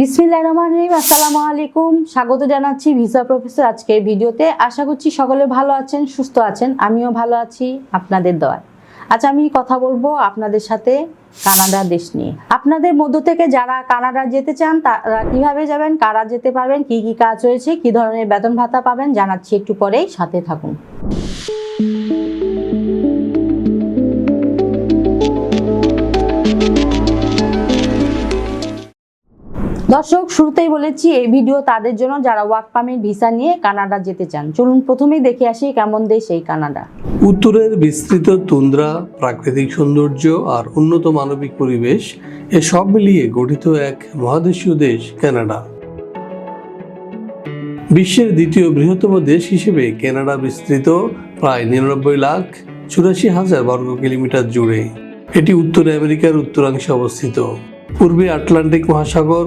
বিসমিল্লাহ রহমান রহিম, আসসালামু আলাইকুম। স্বাগত জানাচ্ছি ভিসা প্রফেসর আজকের ভিডিওতে। আশা করছি সকলে ভালো আছেন, সুস্থ আছেন, আমিও ভালো আছি আপনাদের দোয়ায়। আজ আমি কথা বলব আপনাদের সাথে কানাডা দেশ নিয়ে। আপনাদের মধ্য থেকে যারা কানাডা যেতে চান, তারা কীভাবে যাবেন, কারা যেতে পারবেন, কি কি কাজ রয়েছে, কি ধরনের বেতন ভাতা পাবেন, জানাচ্ছি একটু পরেই, সাথে থাকুন। দর্শক, শুরুতেই বলেছি, এই ভিডিও তাদের জন্য যারা ওয়ার্ক পারমিট ভিসা নিয়ে কানাডা যেতে চান। চলুন প্রথমেই দেখে আসি কেমন দেশ এই কানাডা। উত্তরের বিস্তৃত তুন্দ্রা, প্রাকৃতিক সৌন্দর্য আর উন্নত মানবিক পরিবেশ, এ সব মিলিয়ে গঠিত এক মহাদেশীয় দেশ কানাডা। বিশ্বের দ্বিতীয় বৃহত্তম দেশ হিসেবে কানাডা বিস্তৃত, প্রায় নিরানব্বই লাখ চুরাশি হাজার বর্গ কিলোমিটার জুড়ে। এটি উত্তর আমেরিকার উত্তরাংশে অবস্থিত। পূর্বে আটলান্টিক মহাসাগর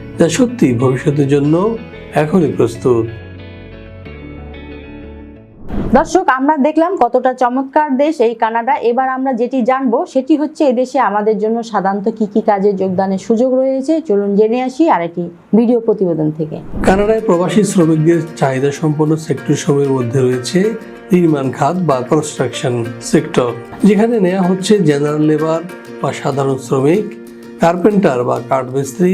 যা সত্যি ভবিষ্যতের জন্য এখনই প্রস্তুত। দর্শক আমরা দেখলাম কতটা চমৎকার দেশ এই কানাডা। এবার আমরা যেটি জানব সেটি হচ্ছে এদেশে আমাদের জন্য সাধারণত কি কি কাজে যোগদানের সুযোগ রয়েছে। চলুন জেনে আসি আরেকটি ভিডিও প্রতিবেদন থেকে। কানাডায় প্রবাসী শ্রমিকদের চাহিদা সম্পন্ন সেক্টর সমূহের মধ্যে রয়েছে নির্মাণ খাত বা কনস্ট্রাকশন সেক্টর যেখানে নেওয়া হচ্ছে জেনারেল লেবার বা সাধারণ শ্রমিক কার্পেন্টার বা কাঠমিস্ত্রি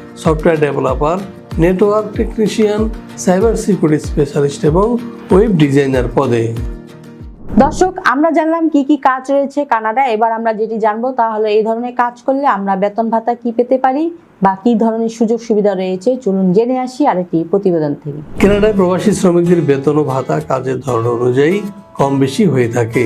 Software developer network technician cyber security specialist এবং ওয়েব ডিজাইনার পদে। দর্শক আমরা জানলাম কি কি কাজ রয়েছে কানাডা এবার আমরা যেটি জানব তা হলো এই ধরনের কাজ করলে আমরা বেতন ভাতা কি পেতে পারি বা কি ধরনের সুযোগ সুবিধা রয়েছে। চলুন জেনে আসি আরেকটি প্রতিবেদন থেকে। কানাডায় প্রবাসী শ্রমিকদের বেতন ও ভাতা কাজের ধরন অনুযায়ী কম বেশি হয়ে থাকে।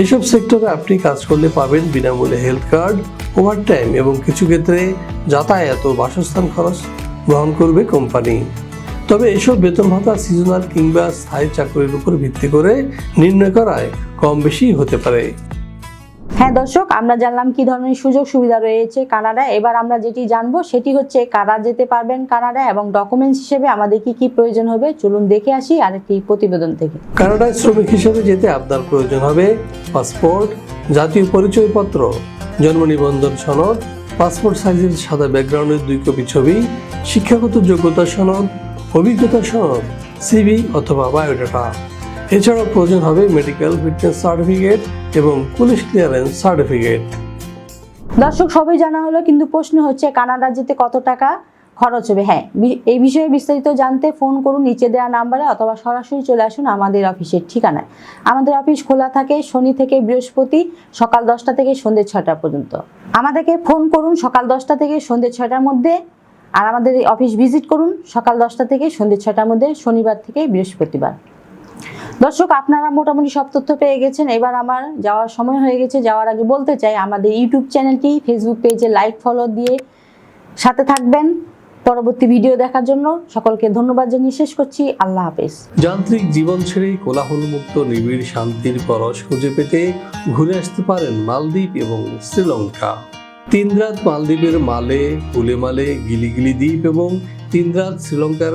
এইসব সেক্টরে আপনি কাজ করলে পাবেন বিনামূল্যে হেলথ কার্ড, ওভারটাইম এবং কিছু ক্ষেত্রে যাতায়াত ও বাসস্থান খরচ গ্রহণ করবে কোম্পানি। তবে এসব বেতন ভাতা সিজনাল কিংবা স্থায়ী চাকরির উপর ভিত্তি করে নির্ণয় করায় কম বেশি হতে পারে। হ্যাঁ দর্শক, আমরা জানলাম কি ধরনের সুযোগ সুবিধা রয়েছে কানাডায়। এবার আমরা যেটি জানব, সেটি হচ্ছে কারা যেতে পারবেন কানাডা এবং ডকুমেন্টস হিসেবে আমাদের কি কি প্রয়োজন হবে? চলুন দেখে আসি আরেকটি প্রতিবেদন থেকে। কানাডায় শ্রমিক হিসেবে যেতে আপনার প্রয়োজন হবে পাসপোর্ট, জাতীয় পরিচয়পত্র, জন্ম নিবন্ধন সনদ, পাসপোর্ট সাইজের সাদা ব্যাকগ্রাউন্ডের দুই কপি ছবি, শিক্ষাগত যোগ্যতা সনদ, অভিজ্ঞতা সনদ, সিভি অথবা বায়োডাটা। এছাড়াও প্রয়োজন হবে মেডিকেল ফিটনেস সার্টিফিকেট এবং পুলিশ ক্লিয়ারেন্স সার্টিফিকেট দর্শক, সবই জানা হলো, কিন্তু প্রশ্ন হচ্ছে, কানাডা যেতে কত টাকা খরচ হবে? হ্যাঁ এই বিষয়ে বিস্তারিত জানতে ফোন করুন নিচে দেওয়া নাম্বারে অথবা সরাসরি চলে আসুন আমাদের অফিসের ঠিকানায়। আমাদের অফিস খোলা থাকে শনি থেকে বৃহস্পতি সকাল দশটা থেকে সন্ধ্যে ছটা পর্যন্ত। আমাদেরকে ফোন করুন সকাল দশটা থেকে সন্ধ্যে ছটার মধ্যে আর আমাদের অফিস ভিজিট করুন সকাল দশটা থেকে সন্ধ্যে ছটার মধ্যে, শনিবার থেকে বৃহস্পতিবার। দর্শক, আপনারা মোটামুটি সব তথ্য পেয়ে গেছেন। এবার আমার যাওয়ার সময় হয়ে গেছে। যাওয়ার আগে বলতে চাই, আমাদের ইউটিউব চ্যানেলটি ফেসবুক পেজে লাইক ফলো দিয়ে সাথে থাকবেন। পরবর্তী ভিডিও দেখার জন্য সকলকে ধন্যবাদ জানিয়ে শেষ করছি। আল্লাহ হাফেজ। যান্ত্রিক জীবন ছেড়ে কোলাহলমুক্ত, নিবিড়, শান্তির পরশ খুঁজে পেতে ঘুরে আসতে পারেন মালদ্বীপ এবং শ্রীলঙ্কা। তিন রাত মালদ্বীপের মালে উলেমালে গিলিগিলি দ্বীপ এবং তিন রাত শ্রীলঙ্কার